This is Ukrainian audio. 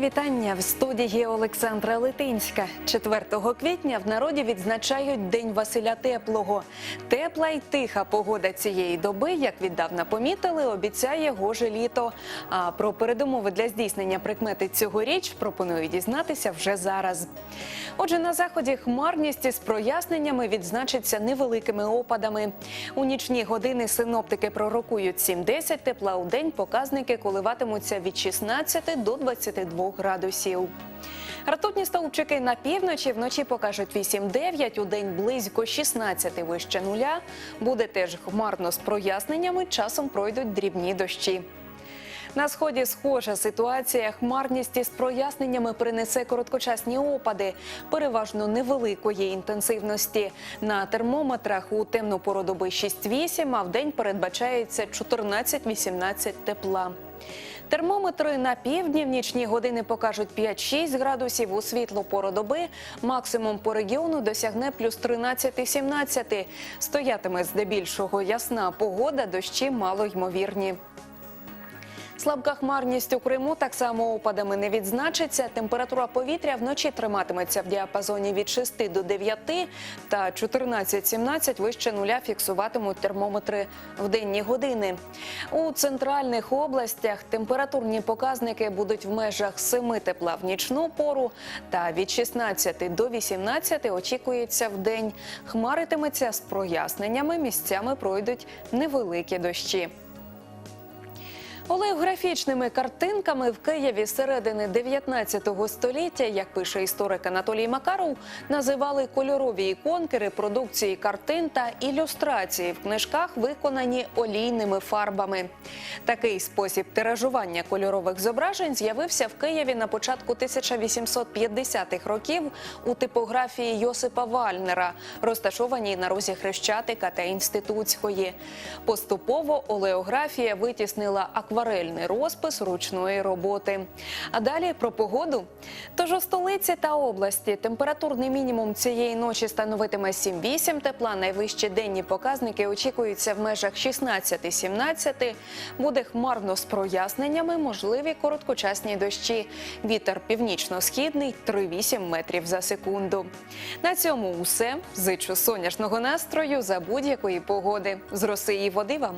вітання в студії Олександра Литинська. 4 квітня в народі відзначають День Василя Теплого. Тепла й тиха погода цієї доби, як віддавна помітили, обіцяє гоже літо. А про передумови для здійснення прикмети цьогоріч пропоную дізнатися вже зараз. Отже, на заході хмарність із проясненнями відзначиться невеликими опадами. У нічні години синоптики пророкують 7-10 тепла у день. Показники коливатимуться від 16 до 22 градусів. Ртутні стовпчики на півночі вночі покажуть 8-9, у день близько 16 вище нуля. Буде теж хмарно з проясненнями, часом пройдуть дрібні дощі. На сході схожа ситуація. Хмарність із проясненнями принесе короткочасні опади, переважно невеликої інтенсивності. На термометрах у темну пору доби 6-8, а в день передбачається 14-18 тепла. Термометри на півдні в нічні години покажуть 5-6 градусів у світлу пору доби. Максимум по регіону досягне плюс 13-17. Стоятиме здебільшого ясна погода, дощі мало ймовірні. Слабка хмарність у Криму так само опадами не відзначиться. Температура повітря вночі триматиметься в діапазоні від 6 до 9 та 14-17 вище нуля фіксуватимуть термометри в денні години. У центральних областях температурні показники будуть в межах 7 тепла в нічну пору та від 16 до 18 очікується в день. Хмаритиметься з проясненнями, місцями пройдуть невеликі дощі. Олеографічними картинками в Києві середини 19 століття, як пише історик Анатолій Макаров, називали кольорові іконки репродукції картин та ілюстрації в книжках, виконані олійними фарбами. Такий спосіб тиражування кольорових зображень з'явився в Києві на початку 1850-х років у типографії Йосипа Вальнера, розташованій на розі Хрещатика та Інститутської. Поступово олеографія витіснила акварельний розпис ручної роботи. А далі про погоду. Тож у столиці та області температурний мінімум цієї ночі становитиме 7-8 тепла. Найвищі денні показники очікуються в межах 16-17. Буде хмарно з проясненнями, можливі короткочасні дощі. Вітер північно-східний 3-8 метрів за секунду. На цьому усе. Зичу сонячного настрою за будь-якої погоди. З роси і води вам.